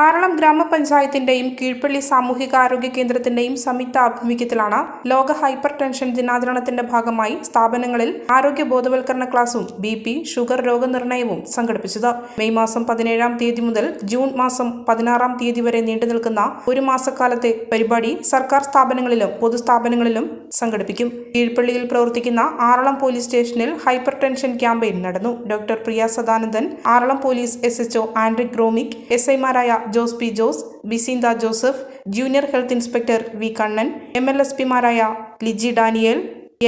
ആറളം ഗ്രാമപഞ്ചായത്തിന്റെയും കീഴ്പള്ളി സാമൂഹികാരോഗ്യ കേന്ദ്രത്തിന്റെയും സംയുക്ത ആഭിമുഖ്യത്തിലാണ് ലോക ഹൈപ്പർ ടെൻഷൻ ദിനാചരണത്തിന്റെ ഭാഗമായി സ്ഥാപനങ്ങളിൽ ആരോഗ്യ ബോധവൽക്കരണ ക്ലാസും ബി പി ഷുഗർ രോഗനിർണയവും സംഘടിപ്പിച്ചത്. മെയ് മാസം പതിനേഴാം തീയതി മുതൽ ജൂൺ മാസം പതിനാറാം തീയതി വരെ നീണ്ടു നിൽക്കുന്ന ഒരു മാസക്കാലത്തെ പരിപാടി സർക്കാർ സ്ഥാപനങ്ങളിലും പൊതുസ്ഥാപനങ്ങളിലും സംഘടിപ്പിക്കും. കീഴ്പള്ളിയിൽ പ്രവർത്തിക്കുന്ന ആറളം പോലീസ് സ്റ്റേഷനിൽ ഹൈപ്പർ ടെൻഷൻ ക്യാമ്പയിൻ നടന്നു. Doctor Priya Sadanandan Aralam police S H O Andrik Gromik S ഐമാരായ Jose P Jose Bisintha Joseph junior health inspector V Kannan M L S പിമാരായ Liji Daniel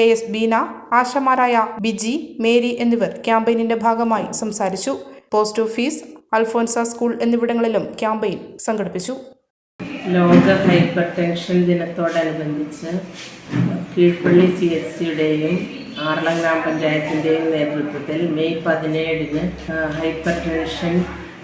A S Beena ആശമാരായ Biji Mary എന്നിവർ ക്യാമ്പയിനിന്റെ ഭാഗമായി സംസാരിച്ചു. Post office Alphonsa school എന്നിവിടങ്ങളിലും campaign സംഘടിപ്പിച്ചു. ലോക hypertension ദിനത്തോടനുബന്ധിച്ച് Keezhpally C S സിയുടെയും ആറളം ഗ്രാമപഞ്ചായത്തിന്റെയും നേതൃത്വത്തിൽ മെയ് പതിനേഴിന് ഹൈപ്പർ ടെൻഷൻ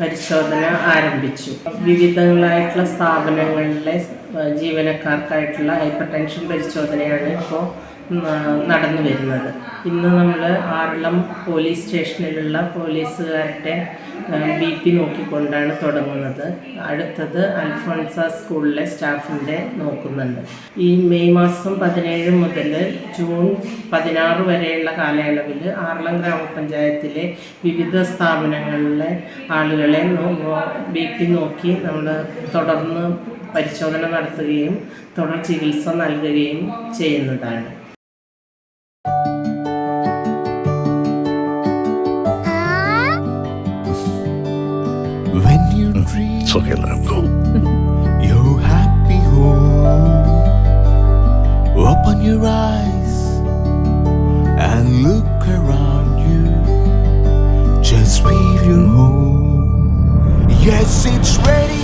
പരിശോധന ആരംഭിച്ചു. വിവിധങ്ങളായിട്ടുള്ള സ്ഥാപനങ്ങളിലെ ജീവനക്കാർക്കായിട്ടുള്ള ഹൈപ്പർ ടെൻഷൻ പരിശോധനയാണ് ഇപ്പോൾ നടന്നു വരുന്നത്. ഇന്ന് നമ്മൾ ആറളം പോലീസ് സ്റ്റേഷനിലുള്ള പോലീസുകാരുടെ ബി പി നോക്കിക്കൊണ്ടാണ് തുടങ്ങുന്നത്. അടുത്തത് അൽഫോൺസ സ്കൂളിലെ സ്റ്റാഫിന്റെ നോക്കുന്നുണ്ട്. ഈ മെയ് മാസം പതിനേഴ് മുതൽ ജൂൺ പതിനാറ് വരെയുള്ള കാലയളവിൽ ആറളം ഗ്രാമപഞ്ചായത്തിലെ വിവിധ സ്ഥാപനങ്ങളിലെ ആളുകളെ ബി പി നോക്കി നമ്മൾ തുടർന്ന് പരിശോധന നടത്തുകയും തുടർ ചികിത്സ നൽകുകയും ചെയ്യുന്നതാണ്. When you dream It's okay, let him go. your happy home, open your eyes and look around you. Just feel your home. Yes, it's ready.